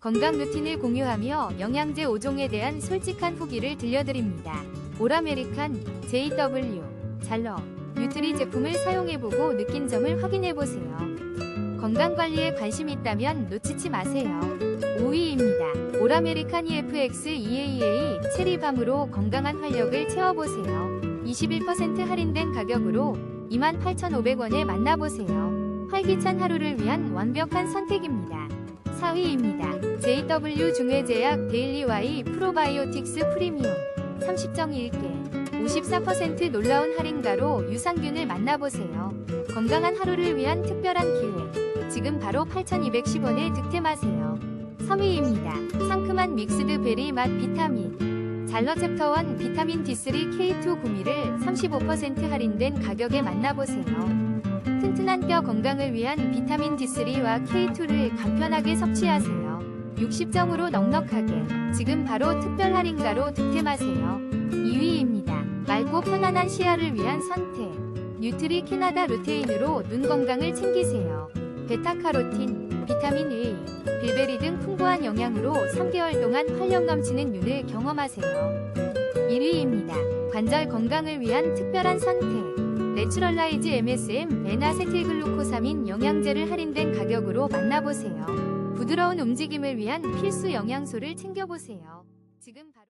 건강 루틴을 공유하며 영양제 5종에 대한 솔직한 후기를 들려드립니다. 오라메리칸, JW, 잘러, 뉴트리 제품을 사용해보고 느낀 점을 확인해보세요. 건강관리에 관심 있다면 놓치지 마세요. 5위입니다. 오라메리칸 EFX EAA 체리밤으로 건강한 활력을 채워보세요. 21% 할인된 가격으로 28,500원에 만나보세요. 활기찬 하루를 위한 완벽한 선택입니다. 4위입니다. JW 중외제약 데일리 Y 프로바이오틱스 프리미엄 30.1개 54% 놀라운 할인가로 유산균을 만나보세요. 건강한 하루를 위한 특별한 기회. 지금 바로 8,210원에 득템하세요. 3위입니다. 상큼한 믹스드 베리 맛 비타민. 잘러 챕터 1 비타민 D3 K2 구미를 35% 할인된 가격에 만나보세요. 튼튼한 뼈 건강을 위한 비타민 D3와 K2를 간편하게 섭취하세요. 60점으로 넉넉하게 지금 바로 특별 할인가로 득템하세요. 2위입니다. 맑고 편안한 시야를 위한 선택. 뉴트리 캐나다 루테인으로 눈 건강을 챙기세요. 베타카로틴, 비타민 A, 빌베리 등 풍부한 영양으로 3개월 동안 활력 넘치는 눈을 경험하세요. 1위입니다. 관절 건강을 위한 특별한 선택. 내추럴라이즈 MSM 에나세틸글루코사민 영양제를 할인된 가격으로 만나보세요. 부드러운 움직임을 위한 필수 영양소를 챙겨보세요. 지금 바로